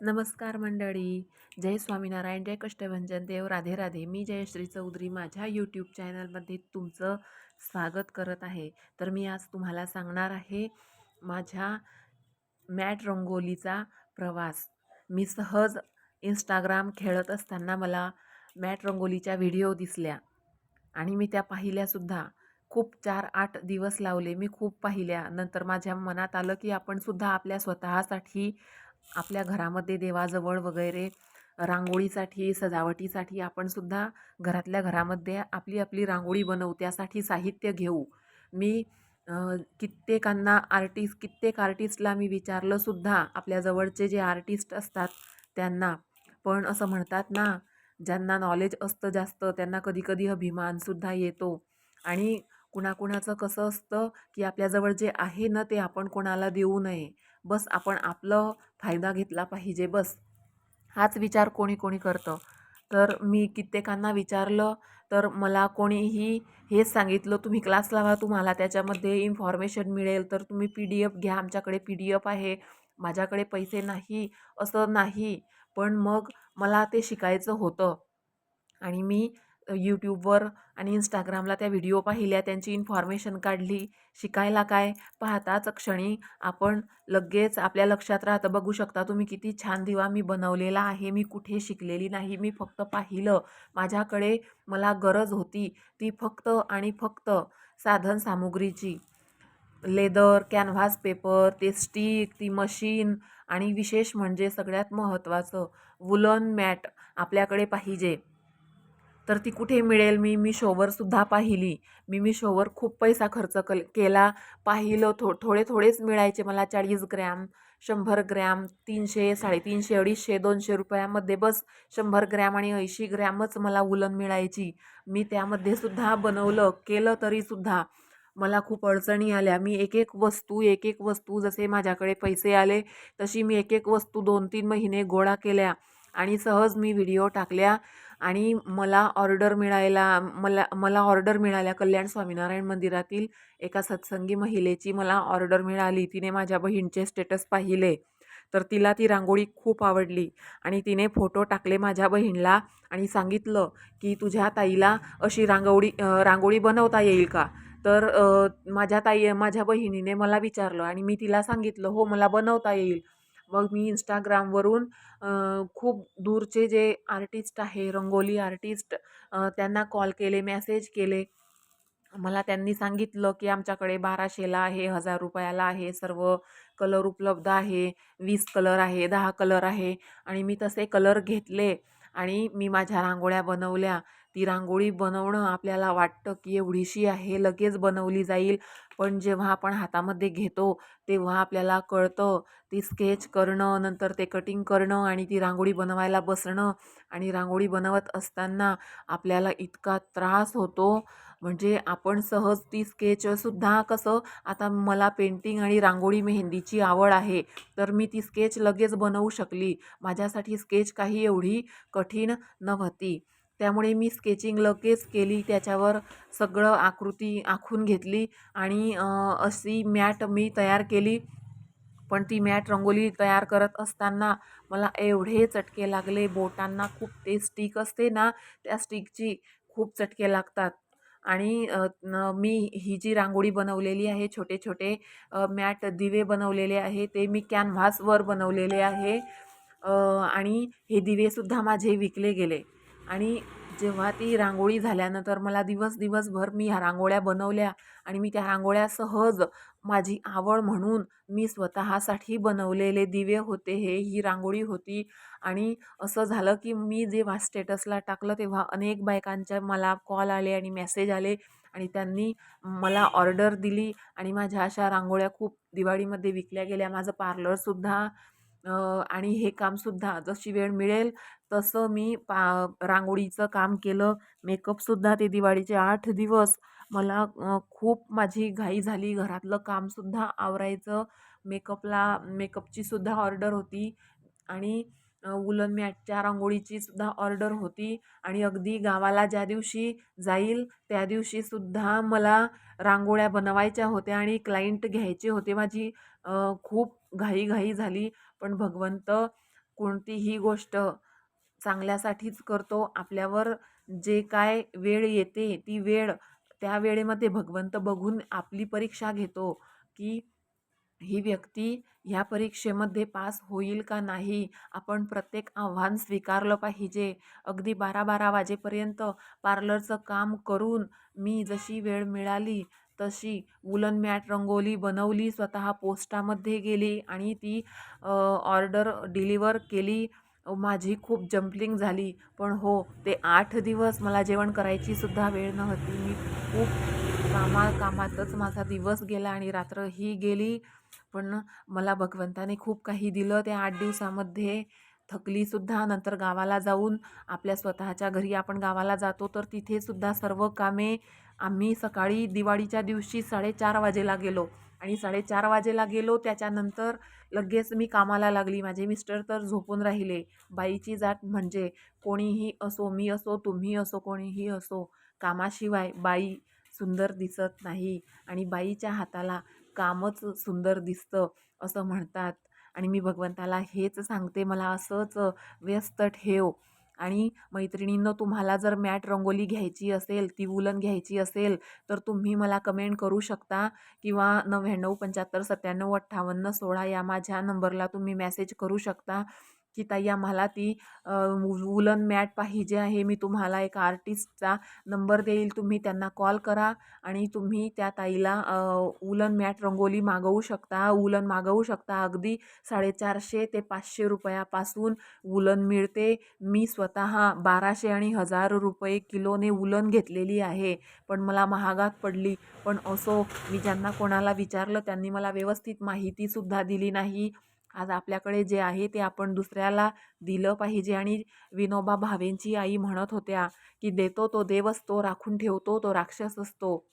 नमस्कार मंडळी. जय स्वामीनारायण जय कष्टभंजन देव राधे राधे. मी जयश्री चौधरी माझ्या यूट्यूब चॅनलमध्ये तुमचं स्वागत करत आहे. तर मी आज तुम्हाला सांगणार आहे माझ्या मॅट रंगोलीचा प्रवास. मी सहज इंस्टाग्राम खेळत असताना मला मॅट रंगोलीच्या व्हिडिओ दिसल्या आणि मी त्या पाहिल्यासुद्धा खूप चार आठ दिवस लावले. मी खूप पाहिल्या. नंतर माझ्या मनात आलं की आपण सुद्धा आपल्या स्वतःसाठी आपल्या घरामध्ये देवाजवळ वगैरे रांगोळीसाठी सजावटीसाठी आपण सुद्धा घरातल्या घरामध्ये आपली आपली रांगोळी बनवू त्यासाठी साहित्य घेऊ. मी कित्येकांना आर्टिस्ट कित्येक आर्टिस्टला मी विचारलंसुद्धा आपल्याजवळचे आपल्या जवळचे जे आर्टिस्ट असतात त्यांना. पण असं म्हणतात ना ज्यांना नॉलेज असतं जास्त त्यांना कधीकधी अभिमानसुद्धा येतो. आणि कुणाकुणाचं कसं असतं की आपल्याजवळ जे आहे ना ते आपण कोणाला देऊ नये. बस आपण आपलं फायदा घेतला पाहिजे बस. हाच विचार कोणी कोणी करतं. तर मी कित्येकांना विचारलं तर मला कोणीही हेच सांगितलं तुम्ही क्लास लावा तुम्हाला त्याच्यामध्ये इन्फॉर्मेशन मिळेल तर तुम्ही पी डी एफ घ्या आमच्याकडे पी डी एफ आहे माझ्याकडे पैसे नाही असं नाही. पण मग मला ते शिकायचं होतं. आणि मी यूट्यूबवर आणि इंस्टाग्रामला त्या व्हिडिओ पाहिल्या त्यांची इन्फॉर्मेशन काढली शिकायला काय पाहताच क्षणी आपण लगेच आपल्या लक्षात राहतं. बघू शकता तुम्ही किती छान दिवा मी बनवलेला आहे मी कुठे शिकलेली नाही मी फक्त पाहिलं. माझ्याकडे मला गरज होती ती फक्त आणि फक्त साधन सामुग्रीची. लेदर कॅनव्हास पेपर ते स्टिक ती मशीन आणि विशेष म्हणजे सगळ्यात महत्त्वाचं वुलन मॅट आपल्याकडे पाहिजे. तर ती कुठे मिळेल? मी मी सुद्धा पाहिली. मी मी शोवर खूप पैसा खर्च कल केला. पाहिलं थो थोडे थोडेच मिळायचे मला चाळीस ग्रॅम शंभर ग्रॅम तीनशे साडेतीनशे अडीचशे दोनशे रुपयामध्ये बस शंभर ग्रॅम आणि ऐंशी ग्रॅमच मला उलन मिळायची. मी त्यामध्ये सुद्धा बनवलं केलं तरीसुद्धा मला खूप अडचणी आल्या. मी एक एक वस्तू एक एक वस्तू जसे माझ्याकडे पैसे आले तशी मी एक एक वस्तू दोन तीन महिने गोळा केल्या आणि सहज मी व्हिडिओ टाकल्या. आणि मला ऑर्डर मिळायला मला मला ऑर्डर मिळाल्या कल्याण स्वामीनारायण मंदिरातील एका सत्संगी महिलेची मला ऑर्डर मिळाली. तिने माझ्या बहीणचे स्टेटस पाहिले. तर तिला ती रांगोळी खूप आवडली आणि तिने फोटो टाकले माझ्या बहीणला आणि सांगितलं की तुझ्या ताईला अशी रांगोळी रांगोळी बनवता येईल का? तर माझ्या ताई माझ्या बहिणीने मला विचारलं आणि मी तिला सांगितलं हो मला बनवता येईल. मग मी इंस्टाग्रामवरून खूप दूरचे जे आर्टिस्ट आहे रंगोली आर्टिस्ट त्यांना कॉल केले मॅसेज केले. मला त्यांनी सांगितलं की आमच्याकडे बाराशेला आहे हजार रुपयाला आहे सर्व कलर उपलब्ध आहे वीस कलर आहे दहा कलर आहे. आणि मी तसे कलर घेतले आणि मी माझ्या रांगोळ्या बनवल्या. ती रांगोळी बनवणं आपल्याला वाटतं की एवढीशी आहे लगेच बनवली जाईल. पण जेव्हा आपण हातामध्ये घेतो तेव्हा आपल्याला कळतं ती स्केच करणं नंतर ते कटिंग करणं आणि ती रांगोळी बनवायला बसणं आणि रांगोळी बनवत असताना आपल्याला इतका त्रास होतो. म्हणजे आपण सहज ती स्केचसुद्धा कसं आता मला पेंटिंग आणि रांगोळी मेहंदीची आवड आहे तर मी ती स्केच लगेच बनवू शकली. माझ्यासाठी स्केच काही एवढी कठीण नव्हती. त्यामुळे मी स्केचिंग लगेच केली त्याच्यावर सगळं आकृती आखून घेतली आणि अशी मॅट मी तयार केली. पण ती मॅट रंगोली तयार करत असताना मला एवढे चटके लागले बोटांना खूप ते स्टिक असते ना त्या स्टिकची खूप चटके लागतात. आणि मी ही जी रांगोळी बनवलेली आहे छोटे छोटे मॅट दिवे बनवलेले आहे ते मी कॅनव्हासवर बनवलेले आहे. आणि हे दिवेसुद्धा माझे विकले गेले. आणि जेव्हा ती रांगोळी झाल्यानंतर मला दिवस दिवसभर मी ह्या रांगोळ्या बनवल्या आणि मी त्या रांगोळ्या सहज माझी आवड म्हणून मी स्वतःसाठी बनवलेले दिवे होते हे ही रांगोळी होती. आणि असं झालं की मी जेव्हा स्टेटसला टाकलं तेव्हा अनेक बायकांच्या मला कॉल आले आणि मेसेज आले आणि त्यांनी मला ऑर्डर दिली आणि माझ्या अशा रांगोळ्या खूप दिवाळीमध्ये विकल्या गेल्या. माझं पार्लरसुद्धा आणि हे कामसुद्धा जशी वेळ मिळेल तसं मी पा रांगोळीचं काम केलं. मेकअपसुद्धा ते दिवाळीचे आठ दिवस मला खूप माझी घाई झाली. घरातलं कामसुद्धा आवरायचं. मेकअपला मेकअपचीसुद्धा ऑर्डर होती आणि वुलन मॅटच्या रांगोळीचीसुद्धा ऑर्डर होती आणि अगदी गावाला ज्या दिवशी जाईल त्या दिवशीसुद्धा मला रांगोळ्या बनवायच्या होत्या आणि क्लायंट घ्यायचे होते. माझी खूप घाईघाई झाली. पण भगवंत कोणतीही गोष्ट चांगल्यासाठीच करतो. आपल्यावर जे काय वेळ येते ती वेळ त्या वेळेमध्ये भगवंत बघून आपली परीक्षा घेतो की ही व्यक्ती ह्या परीक्षेमध्ये पास होईल का नाही? आपण प्रत्येक आव्हान स्वीकारलं पाहिजे. अगदी बारा बारा वाजेपर्यंत पार्लरचं काम करून मी जशी वेळ मिळाली तशी वुलन मॅट रंगोली बनवली स्वतः पोस्टामध्ये गेली आणि ती ऑर्डर डिलिवर केली. माझी खूप जम्पलिंग झाली. पण हो ते आठ दिवस मला जेवण करायची सुद्धा वेळ नव्हती. मी खूप कामा कामातच माझा दिवस गेला आणि रात्र ही गेली. पण मला भगवंताने खूप काही दिलं. त्या आठ दिवसामध्ये थकलीसुद्धा नंतर गावाला जाऊन आपल्या स्वतःच्या घरी आपण गावाला जातो तर तिथेसुद्धा सर्व कामे आम्ही सकाळी दिवाळीच्या दिवशी साडेचार वाजेला गेलो. आणि साडेचार वाजेला गेलो त्याच्यानंतर लगेच मी कामाला लागली. माझे मिस्टर तर झोपून राहिले. बाईची जात म्हणजे कोणीही असो मी असो तुम्ही असो कोणीही असो कामाशिवाय बाई सुंदर दिसत नाही. आणि बाईच्या हाताला कामच सुंदर दिसतं असं म्हणतात. आणि मी भगवंताला हेच सांगते मला असंच व्यस्त ठेव. आणि मैत्रिणींनो तुम्हाला जर मॅट रंगोली घ्यायची असेल ती वुलन घ्यायची असेल तर तुम्ही मला कमेंट करू शकता किंवा नव्याण्णव पंच्याहत्तर सत्त्याण्णव अठ्ठावन्न सोळा या माझ्या नंबरला तुम्ही मेसेज करू शकता. की ताई आम्हाला ती वुलन मॅट पाहिजे आहे. मी तुम्हाला एक आर्टिस्टचा नंबर देईल. तुम्ही त्यांना कॉल करा आणि तुम्ही त्या ताईला वुलन मॅट रंगोली मागवू शकता. वुलन मागवू शकता. अगदी साडेचारशे ते पाचशे रुपयापासून वुलन मिळते. मी स्वतः बाराशे आणि हजार रुपये किलोने वुलन घेतलेली आहे. पण मला महागात पडली. पण असो मी ज्यांना कोणाला विचारलं त्यांनी मला व्यवस्थित माहितीसुद्धा दिली नाही. आज आपल्याकडे जे आहे ते आपण दुसऱ्याला दिलं पाहिजे. आणि विनोबा भावेंची आई म्हणत होत्या की देतो तो देव असतो राखून ठेवतो तो राक्षस असतो.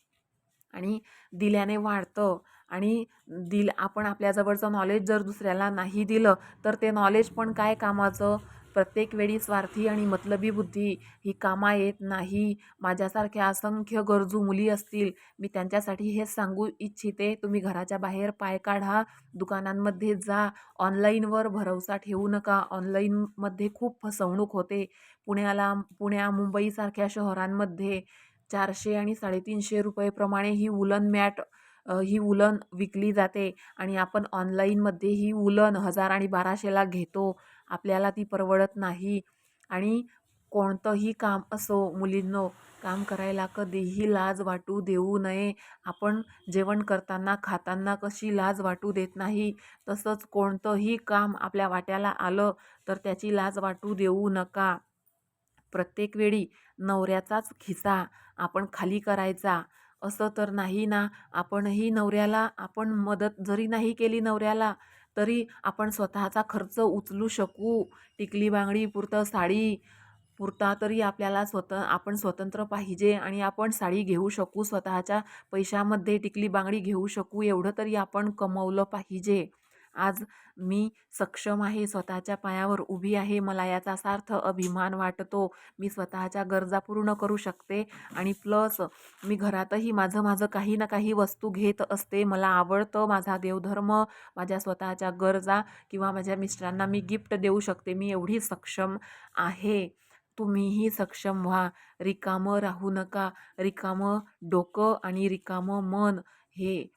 आणि दिल्याने वाढतं. आणि दिल आपण आपल्याजवळचं नॉलेज जर दुसऱ्याला नाही दिलं तर ते नॉलेज पण काय कामाचं? प्रत्येक वेळी स्वार्थी आणि मतलबी बुद्धी ही कामा येत नाही. माझ्यासारख्या असंख्य गरजू मुली असतील मी त्यांच्यासाठी हेच सांगू इच्छिते तुम्ही घराच्या बाहेर पाय काढा दुकानांमध्ये जा ऑनलाईनवर भरवसा ठेवू नका. ऑनलाईनमध्ये खूप फसवणूक होते. पुण्याला पुण्या मुंबईसारख्या शहरांमध्ये चारशे आणि साडेतीनशे रुपयेप्रमाणे ही वुलन मॅट ही वुलन विकली जाते आणि आपण ऑनलाईनमध्ये ही वुलन हजार आणि बाराशेला घेतो. आपल्याला ती परवडत नाही. आणि कोणतंही काम असो मुलींनो काम करायला कधीही लाज वाटू देऊ नये. आपण जेवण करताना खाताना कशी लाज वाटू देत नाही? तसंच कोणतंही काम आपल्या वाट्याला आलं तर त्याची लाज वाटू देऊ नका. प्रत्येक वेळी नवऱ्याचाच खिसा आपण खाली करायचा. असं तर नाही ना आपणही नवऱ्याला आपण मदत जरी नाही केली नवऱ्याला तरी आपण स्वतःचा खर्च उचलू शकू. टिकली बांगडी पुरतं साडी पुरता तरी आपल्याला स्वत आपण स्वतंत्र पाहिजे आणि आपण साडी घेऊ शकू. स्वतःच्या पैशामध्ये टिकली बांगडी घेऊ शकू. एवढं तरी आपण कमवलं पाहिजे. आज मी सक्षम आहे स्वतःच्या पायावर उभी आहे मला याचा सार्थ अभिमान वाटतो. मी स्वतःच्या गरजा पूर्ण करू शकते आणि प्लस मी घरातही माझं माझं काही ना काही वस्तू घेत असते. मला आवडतं माझा देवधर्म माझ्या स्वतःच्या गरजा किंवा माझ्या मिस्टरांना मी गिफ्ट देऊ शकते. मी एवढी सक्षम आहे. तुम्हीही सक्षम व्हा. रिकामं राहू नका. रिकामं डोकं आणि रिकामं मन हे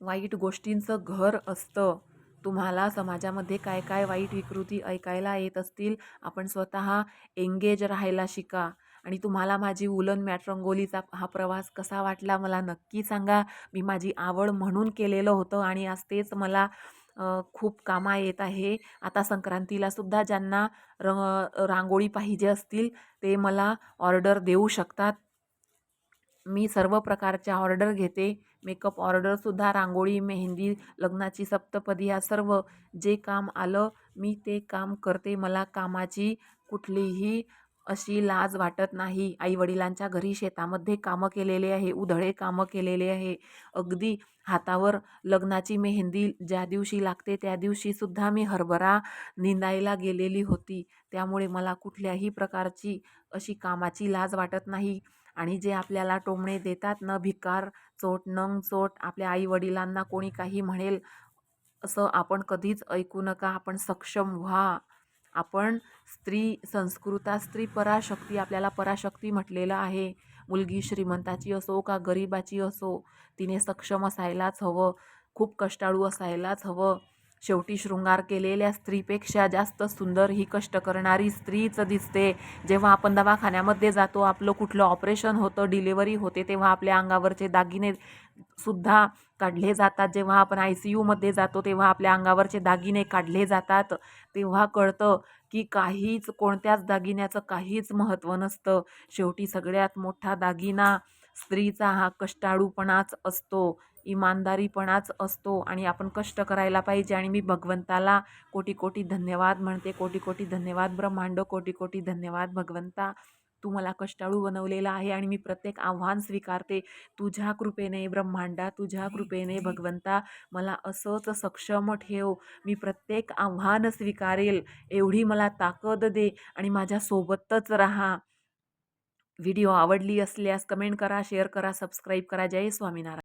वाईट गोष्टींचं घर असतं. तुम्हाला समाजामध्ये काय काय वाईट विकृती ऐकायला येत असतील आपण स्वतः एंगेज राहायला शिका. आणि तुम्हाला माझी उलन मॅट रंगोलीचा हा प्रवास कसा वाटला मला नक्की सांगा. मी माझी आवड म्हणून केलेलं होतं आणि आज तेच मला खूप कामा येत आहे. आता संक्रांतीला सुद्धा ज्यांना रंग रांगोळी पाहिजे असतील ते मला ऑर्डर देऊ शकतात. मी सर्व प्रकारच्या ऑर्डर घेते. मेकअप ऑर्डरसुद्धा रांगोळी मेहंदी लग्नाची सप्तपदी या सर्व जे काम आलं मी ते काम करते. मला कामाची कुठलीही अशी लाज वाटत नाही. आईवडिलांच्या घरी शेतामध्ये कामं केलेले आहे उधळे कामं केलेले आहे. अगदी हातावर लग्नाची मेहंदी ज्या दिवशी लागते त्या दिवशीसुद्धा मी हरभरा निंदायला गेलेली होती. त्यामुळे मला कुठल्याही प्रकारची अशी कामाची लाज वाटत नाही. आणि जे आपल्याला टोमणे देतात न भिकार चोट नंग चोट आपल्या आई वडिलांना कोणी काही म्हणेल असं आपण कधीच ऐकू नका. आपण सक्षम व्हा. आपण स्त्री संस्कृता स्त्री पराशक्ती आपल्याला पराशक्ती म्हटलेलं आहे. मुलगी श्रीमंताची असो का गरिबाची असो तिने सक्षम असायलाच हवं. खूप कष्टाळू असायलाच हवं. शेवटी शृंगार केलेल्या स्त्रीपेक्षा जास्त सुंदर ही कष्ट करणारी स्त्रीच दिसते. जेव्हा आपण दवाखान्यामध्ये जातो आपलं कुठलं ऑपरेशन होतं डिलेवरी होते तेव्हा आपल्या अंगावरचे दागिने सुद्धा काढले जातात. जेव्हा आपण आय सी यूमध्ये जातो तेव्हा आपल्या अंगावरचे दागिने काढले जातात. तेव्हा कळतं की काहीच कोणत्याच दागिन्याचं काहीच महत्त्व नसतं. शेवटी सगळ्यात मोठा दागिना स्त्रीचा हा कष्टाळूपणाच असतो. इमानदारीपणाच असतो आणि आपण कष्ट करायला पाहिजे आणि मी भगवंताला कोटी कोटी धन्यवाद म्हणते. कोटी कोटी धन्यवाद ब्रह्मांड कोटी कोटी धन्यवाद भगवंता. तू मला कष्टाळू बनवलेला आहे आणि मी प्रत्येक आव्हान स्वीकारते. तुझ्या कृपेने ब्रह्मांडा तुझ्या कृपेने भगवंता मला असंच सक्षम ठेव. मी प्रत्येक आव्हान स्वीकारेल एवढी मला ताकद दे आणि माझ्यासोबतच राहा. व्हिडिओ आवडली असल्यास कमेंट करा शेअर करा सबस्क्राईब करा. जय स्वामीनारायण.